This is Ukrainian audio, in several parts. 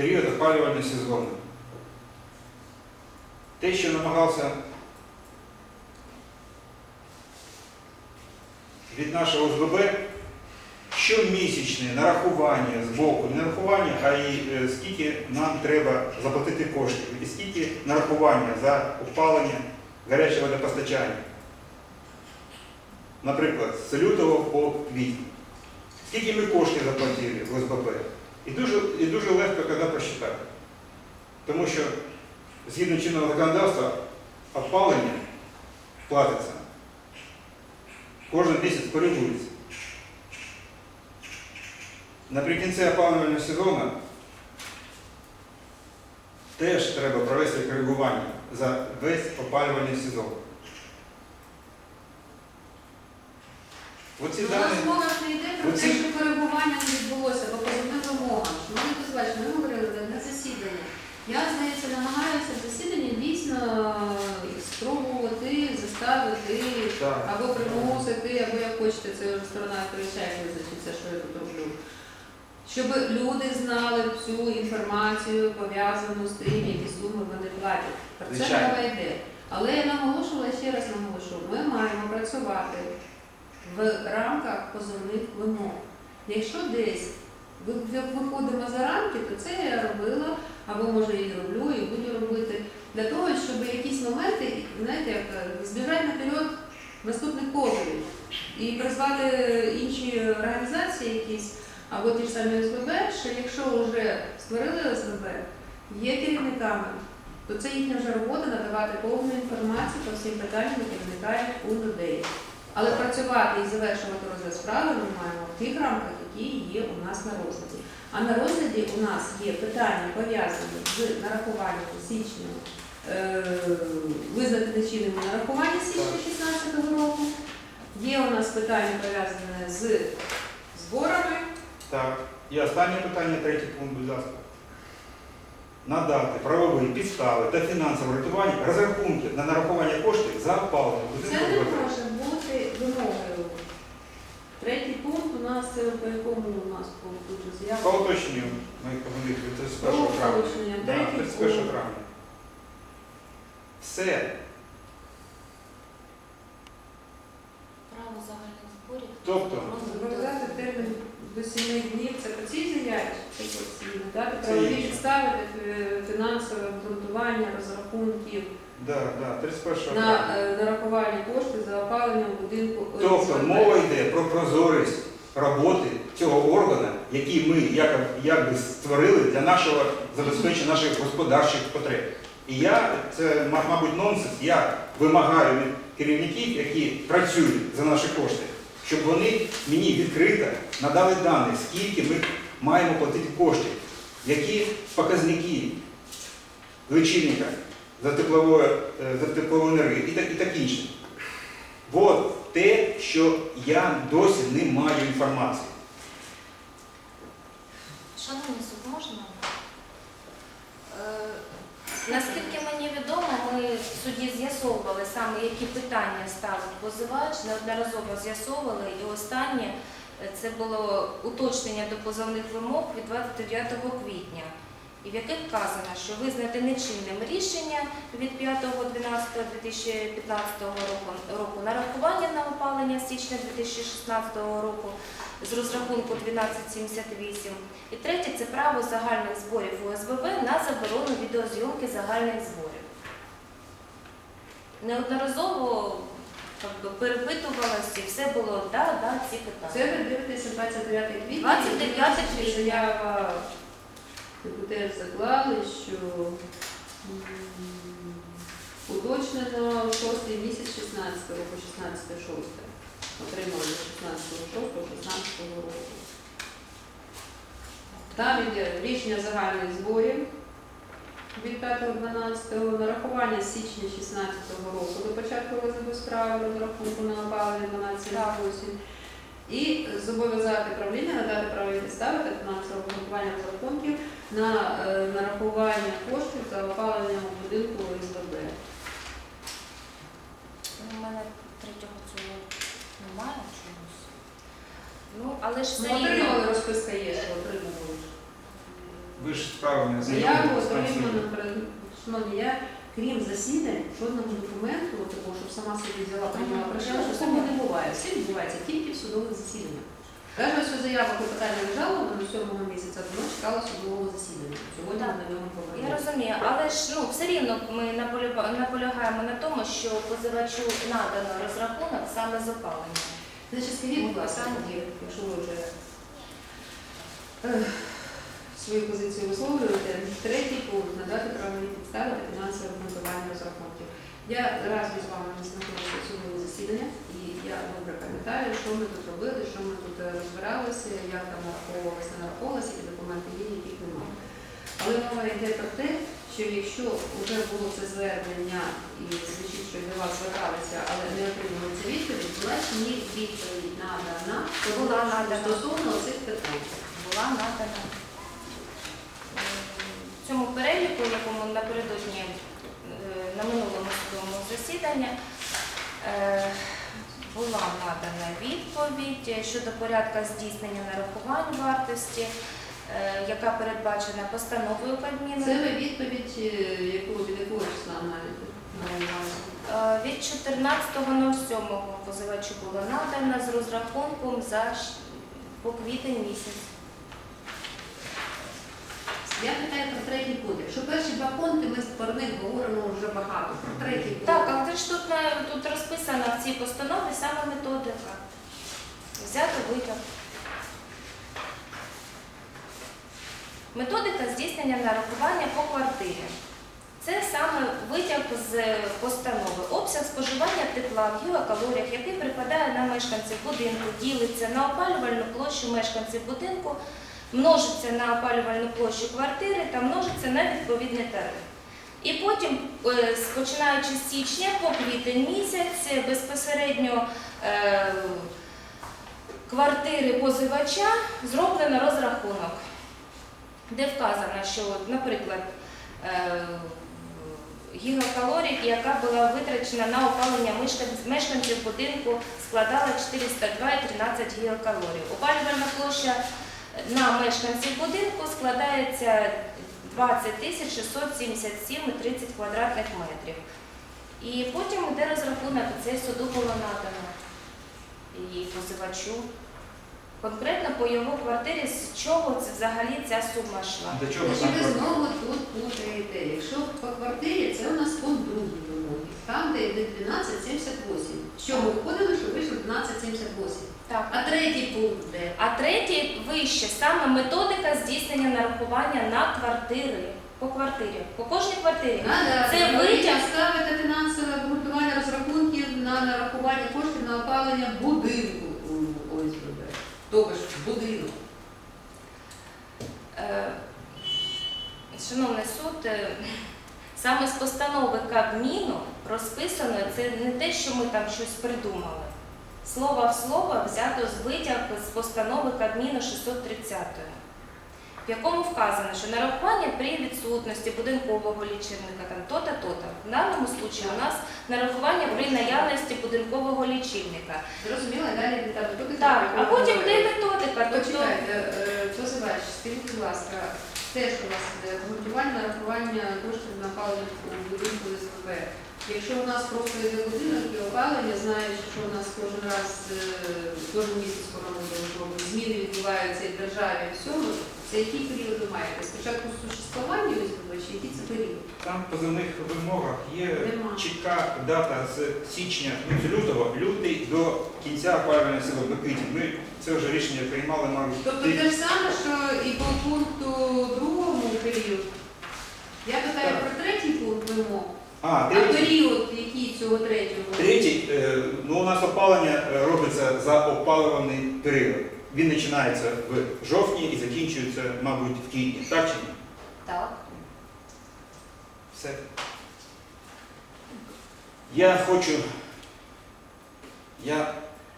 період опалювального сезону. Те, що намагався від нашого ОСББ, щомісячне нарахування з боку, не нарахування, а й е, скільки нам треба заплатити коштів, і скільки нарахування за опалення гарячого водопостачання. Наприклад, з лютого по квітень. Скільки ми коштів заплатили в ОСББ? І дуже, і дуже легко коли посчитати. Тому що згідно чинного законодавства опалення платиться. Кожен місяць коригується. Наприкінці опалювального сезону теж треба провести коригування за весь опалювальний сезон. Оці У нас мова не йде про те, що коригування не відбулося позовним вимогам. Ми говорили на засідання. Я, здається, намагаюся в засіданні дійсно спробувати заставити Так. або примусити, або як хочете, це вже сторона вирішає визначиться, що я тут роблю. Щоб люди знали цю інформацію, пов'язану з тим, які суми вони платять. Про це мова йде. Але я наголошувала ще раз наголошую, ми маємо працювати в рамках позовних вимог. Якщо десь виходимо за рамки, то це я робила, або може і роблю, і буду робити, для того, щоб якісь моменти, знаєте, як е, збіжать наперед наступних позовів і призвати інші організації якісь, або ті ж самі СББ, що якщо вже створили СББ, є керівниками, то це їхня вже робота надавати повну інформацію по всім питанням, які виникають у людей. Але працювати і завершувати розгляд справи ми маємо в тих рамках, які є у нас на розгляді. А на розгляді у нас є питання пов'язані з нарахуванням січня, е, визнати нечинними нарахування січня 2016 року. Є у нас питання пов'язане з зборами. Так. І останнє питання, третій пункт, будь ласка. Надати правові підстави та фінансове рятування розрахунки на нарахування коштів за опалення. Це не може бути вимогою. Третій пункт у нас це по якому у нас пункту По заява? уточненню моїх командирів 31 Про травня. Да, 31 пункт. травня. Все. Право загальних зборів. Тобто? Зобов'язати термін до 7 днів. Це по цій заяві, це Це правові підстави, е, фінансове обґрунтування, розрахунків Да, да, 31 на е, нарахування коштів за опалення будинку Тобто мова йде про прозорість роботи цього органу, який ми як, якби створили для нашого забезпечення наших господарчих потреб. І я, це мабуть нонсенс, я вимагаю від керівників, які працюють за наші кошти, щоб вони мені відкрито надали дані, скільки ми маємо платити коштів, які показники лічильника за теплову, е, за теплову енергію і так, і так інше. От те, що я досі не маю інформації. Шановний суд, можна? Е, Наскільки мені відомо, ми в суді з'ясовували саме, які питання ставить позивач, неодноразово з'ясовували, і останнє е, це було уточнення до позовних вимог від 29 квітня, і в яких вказано, що визнати нечинним рішення від 5.12.2015 року, нарахування на опалення з січня 2016 року з розрахунку 1278. І третє це право загальних зборів УСББ на заборону відеозйомки загальних зборів. Неодноразово как перепитувалося і все було да, да, ці питання. Це ви дивитеся 29 квітня. 29 квітня. Заява, яку теж заклали, що уточнено 6 місяць 16 року, 16 6 Отримали 16 6 16 року. Там йде рішення загальних зборів від 5.12, нарахування січня 16 року до початку розгляду справи розрахунку на опалення 12 Так. І зобов'язати правління надати правові підстави та обґрунтування розрахунків на е, нарахування коштів за опалення у будинку ОСББ. У мене третього цього немає чомусь. Ну, але ж все Ну, рівно. отримали розписка є, що отримували. Ви ж Заяву знайомі отримано шановні, я крім засідань, жодного документу, такого, щоб сама собі взяла прийняла прийшла, що не буває. Все відбувається тільки в судових засіданнях. Заява клопотання лежала, вона 7 місяця давно чекала судового засідання. Сьогодні ми на ньому Я розумію, але ж ну все рівно ми наполя- наполягаємо на тому, що позивачу надано розрахунок саме з опалення. Значить, скажіть, будь ласка, тоді, якщо ви вже ех, свою позицію висловлюєте, третій пункт надати правові підстави та фінансове обґрунтування розрахунків. Я разом з вами знаходилася судовому засідання, і я добре пам'ятаю, що ми тут робили, що ми тут е, розбиралися, як там нараховувалися, не нараховувалися, які документи є, яких немає. Але мова йде про те, що якщо вже було це звернення і звучить, що до вас зверталися, але не отримали цю відповідь, була чи ні відповідь надана Була надана. стосовно цих питань. Була надана. Е, В цьому переліку, якому напередодні на минулому судовому засіданні е, була надана відповідь щодо порядка здійснення нарахувань вартості, е, яка передбачена постановою Кабміну. Це ви відповідь, е, яку від якого числа маєте? Е, Від 14.07 позивачу було надано з розрахунком за по квітень місяць. Я питаю про третій пункт. Якщо перші два пункти ми про них говоримо вже багато. Про третій пункт. Так, але ж тут, тут розписана в цій постанові саме методика. Взяти витяг. Методика здійснення нарахування по квартирі. Це саме витяг з постанови. Обсяг споживання тепла в гігакалоріях, який припадає на мешканців будинку, ділиться на опалювальну площу мешканців будинку, множиться на опалювальну площу квартири та множиться на відповідний тариф. І потім, е, починаючи з січня по квітень місяць, безпосередньо е, квартири позивача зроблено розрахунок, де вказано, що, наприклад, е, гігакалорій, яка була витрачена на опалення мешканців будинку, складала 402,13 гігакалорій. Опалювальна площа на мешканців будинку складається 20 тисяч 677,30 квадратних метрів. І потім йде розрахунок, і цей суду було надано і позивачу. Конкретно по його квартирі, з чого це взагалі ця сума йшла. До чого Значить, ви знову тут путаєте. Якщо по квартирі, це у нас пункт другий вимоги. Там, де йде 1278. Що ми входили, що вийшло 1278. Так. А третій пункт де? А третій вище, саме методика здійснення нарахування на квартири. По квартирі, по кожній квартирі. Надо Це витяг. ставити фінансове обґрунтування розрахунків на нарахування коштів на опалення будинку у ОСББ. Тобто ж будинок. Е, Шановний суд, е, саме з постанови Кабміну розписано, це не те, що ми там щось придумали. Слово в слово взято з витяг з постанови Кабміну 630 в якому вказано, що нарахування при відсутності будинкового лічильника там то-то, то-то. В даному случаї у нас нарахування при наявності будинкового лічильника. Зрозуміло, далі. Тут Так, а потім де методика. Тобто Почекайте, е, скажіть, будь ласка, теж у вас іде обґрунтування нарахування коштів на у будинку СВП. Якщо у нас просто йде будинок і опалення, знаючи, що у нас кожен раз, е, кожен місяць коронавірус, зміни відбуваються і в державі, і всьому, це який період ви маєте? Спочатку существування СВП, чи який це період? Там в позивних вимогах є Нема. чітка дата з січня, ну з лютого, лютий до кінця опалювального сезону, до квітня. Ми це вже рішення приймали, мабуть. Тобто те ж саме, що і по пункту другому період. Я питаю Так. про третій пункт вимог. А, А третій. період, який цього третього? Третій, е, ну у нас опалення е, робиться за опалюваний період. Він починається в жовтні і закінчується, мабуть, в квітні. Так чи ні? так. Все. Я хочу. Я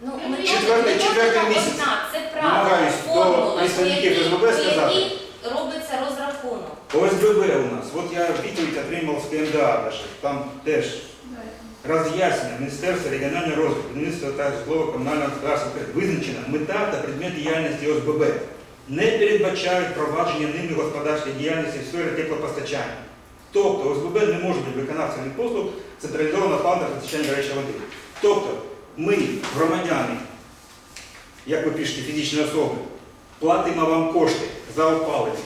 Ну, Четвертий- четвертий місяць. це право, Намагаюсь до формула, представників СББ по сказати. Робиться розрахунок. ОСББ у нас. От я відповідь отримав з КМДА даже. Там теж роз'яснення Міністерства регіонального розвитку, Міністерства та житлово-комунального господарства визначена мета та предмет діяльності ОСББ. не передбачають провадження ними господарської діяльності в сфері теплопостачання. Тобто ОСББ не може бути виконавцем послуг централізованого фонду постачання гарячої води. Тобто ми, громадяни, як ви пишете, фізичні особи, платимо вам кошти за опалення.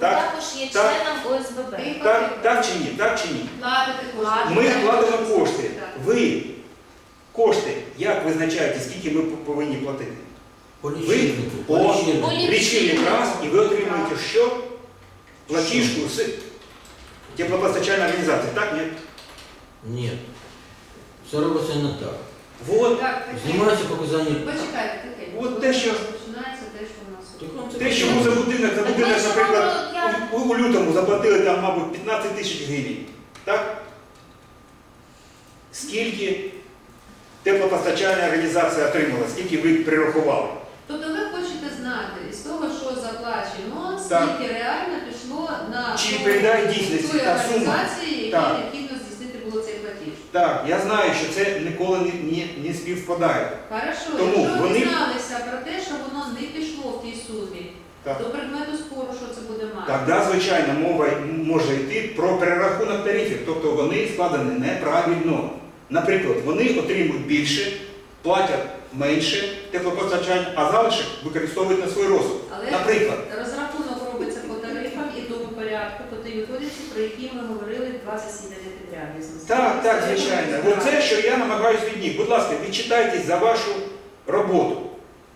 Ви Так, також є так. членом ОСББ. Так, так чи ні? Так чи ні? Кошти. Ми платимо кошти. Ви кошти, як визначаєте, скільки ми повинні платити? По лічильнику. По По лічильнику. По лічильник раз, і ви отримуєте що? Платіжку з теплопостачальної організації, так? Ні? Ні. Все робиться не так. Вот. Так. Знімаються показання. Почекайте, таке. От те, що- Починається те, що в нас. Так вам це Те, що ми за будинок, за будинок, наприклад, я- у, у лютому заплатили там, мабуть, 15 тисяч гривень. Так? Скільки теплопостачальна організація отримала, скільки ви перерахували? Тобто ви хочете знати із того, що заплачено, Так. скільки реально пішло на Чи відповідає дійсності та сума? організації, які Так. необхідно здійснити було цей платіж. Так, я знаю, що це ніколи не, не, не співпадає. Хорошо, Тому якщо вони- дізналися про те, що воно не пішло в тій сумі, Так. до предмету спору, що це буде мати? Тоді, звичайно, мова може йти про перерахунок тарифів, тобто вони складені неправильно. Наприклад, вони отримують більше, платять менше теплопостачання, а залишок використовують на свій розсуд. Але Наприклад, розрахунок робиться по тарифам і тому порядку, по тій методиці, про які ми говорили два засідання підряд. так, так, звичайно. Оце, що я намагаюся від них. Будь ласка, відчитайтесь за вашу роботу,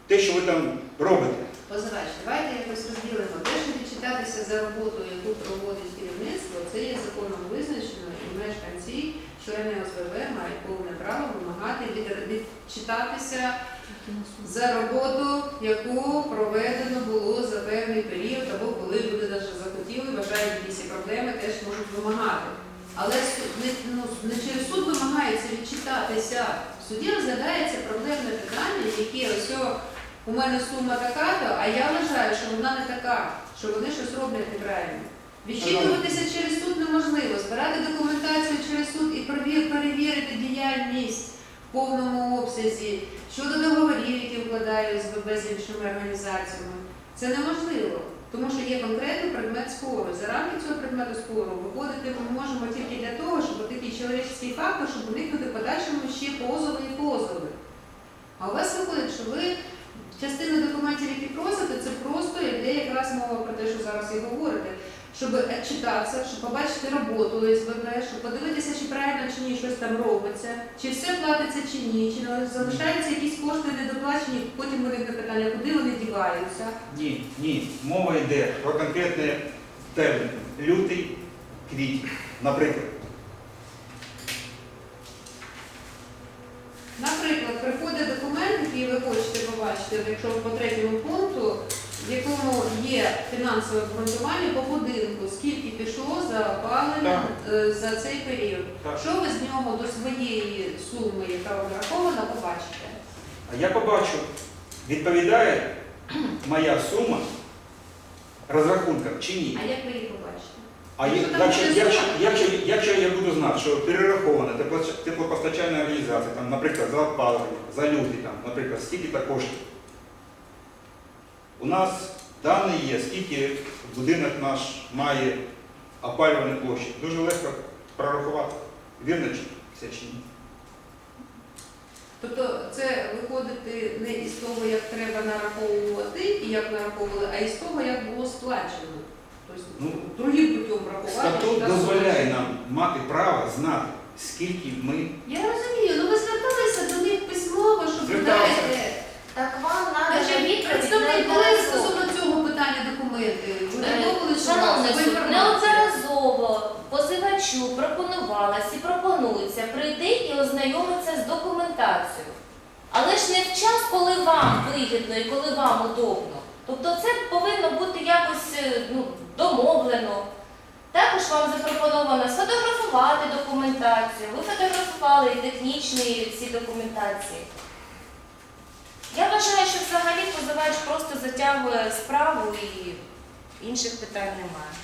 те, що ви там робите. Позивач, давайте якось розділимо. Те, що відчитатися за роботу, яку проводить керівництво, це є законом визначено, і мешканці, члени ОСББ мають повне право вимагати від- відчитатися за роботу, яку проведено було за певний період, або коли люди навіть захотіли, вважають якісь проблеми, теж можуть вимагати. Але не, ну, не через суд вимагається відчитатися. В суді розглядається проблемне питання, яке ось у мене сума така-то, а я вважаю, що вона не така, що вони щось роблять неправильно. Відчитуватися через суд неможливо, збирати документацію через суд і перевірити діяльність в повному обсязі щодо договорів, які укладає СББ з іншими організаціями. Це неможливо, тому що є конкретний предмет спору. За рамки цього предмету спору виходити ми можемо тільки для того, щоб такий чоловічний фактор, щоб уникнути подальшому ще позови і позови. А у вас виходить, що ви частину документів, які просите, це просто йде якраз мова про те, що зараз і говорите, щоб читатися, щоб побачити роботу ОСББ, щоб подивитися, чи правильно чи ні щось там робиться, чи все платиться чи ні, чи залишаються якісь кошти недоплачені, потім виникне питання, куди вони діваються. Ні, ні, мова йде про конкретне термін. Лютий, квітень, наприклад. Наприклад, приходить документ, який ви хочете побачити, якщо по третьому в якому є фінансове обґрунтування по будинку, скільки пішло за опалення е, за цей період. Так. Що ви з нього до своєї суми, яка врахована, побачите? А я побачу, відповідає моя сума розрахункам чи ні. А як ви її побачите? А Ну, що там якщо, буде якщо, якщо, якщо я буду знати, що перерахована тепло- теплопостачальна організація, там, наприклад, за опалення, за люди, там, наприклад, скільки то коштів. У нас дані є, скільки будинок наш має опалювальну площу. Дуже легко прорахувати. Вірно чи це чи ні? Тобто це виходити не із того, як треба нараховувати і як нараховували, а із того, як було сплачено. Тобто Ну, другим путем врахувати. Статут дозволяє нам мати право знати, скільки ми. Я розумію, ну ви зверталися до них письмово, щоб Звертався. знаєте. Так вам треба Значить, представник неодноразово. стосовно цього питання документи. Е, Шановний суд, неодноразово позивачу пропонувалось і пропонується прийти і ознайомитися з документацією. Але ж не в час, коли вам вигідно і коли вам удобно. Тобто це повинно бути якось е, ну, домовлено. Також вам запропоновано сфотографувати документацію. Ви фотографували і технічні ці документації. Я вважаю, що взагалі позивач просто затягує справу і інших питань немає.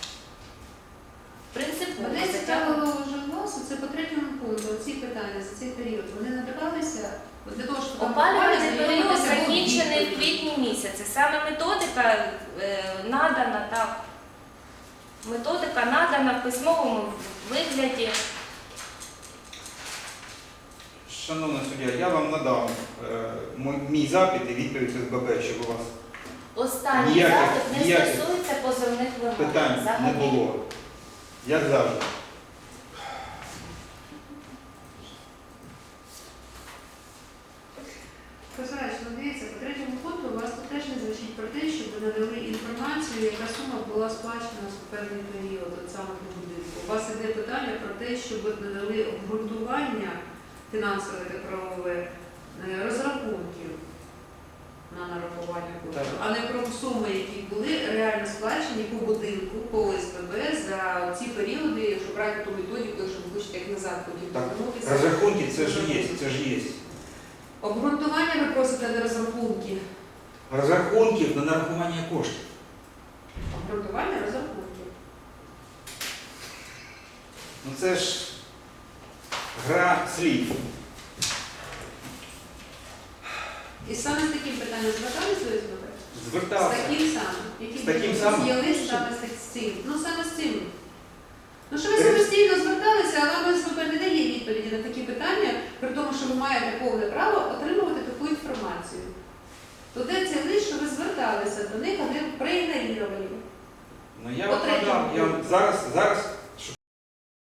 Принципово. Мене цікавило вже вас, це по третьому пункту, ці питання за цей період. Вони надавалися от для того, щоб Опалювальний період закінчений в квітні місяці. Саме методика е, надана так. Методика надана в письмовому вигляді. Шановна суддя, я вам надав е, мій запит і відповідь СББ, щоб у вас Останній Ніяких- запит не ніяких стосується позовних вимог. питань не Взагалі. було. Як завжди. Ну дивіться, по третьому пункту у вас тут теж не звучить про те, щоб ви надали інформацію, яка сума була сплачена за певний період от саме будинку. У вас іде питання про те, щоб ви надали обґрунтування фінансове та правове е, розрахунків на нарахування коштів, а не про суми, які були реально сплачені по будинку, по ОСББ за ці періоди, якщо брати ту методику, якщо ви хочете як назад повернутися. Розрахунки це ж є, це ж є. Обґрунтування ви просите на розрахунки. Розрахунків на нарахування коштів. Обґрунтування розрахунків. Ну це ж гра слів. І саме з таким питанням звертались до СББ? З таким самим. Які З таким самим? Є саме з цим. Ну саме з цим. Ну що ви самостійно зверталися, але вам СББ не дає відповіді на такі питання, при тому, що ви маєте повне право отримувати таку інформацію. То де цей лист, що ви зверталися до них, а вони проігнорували? Ну вам. Я вам зараз, зараз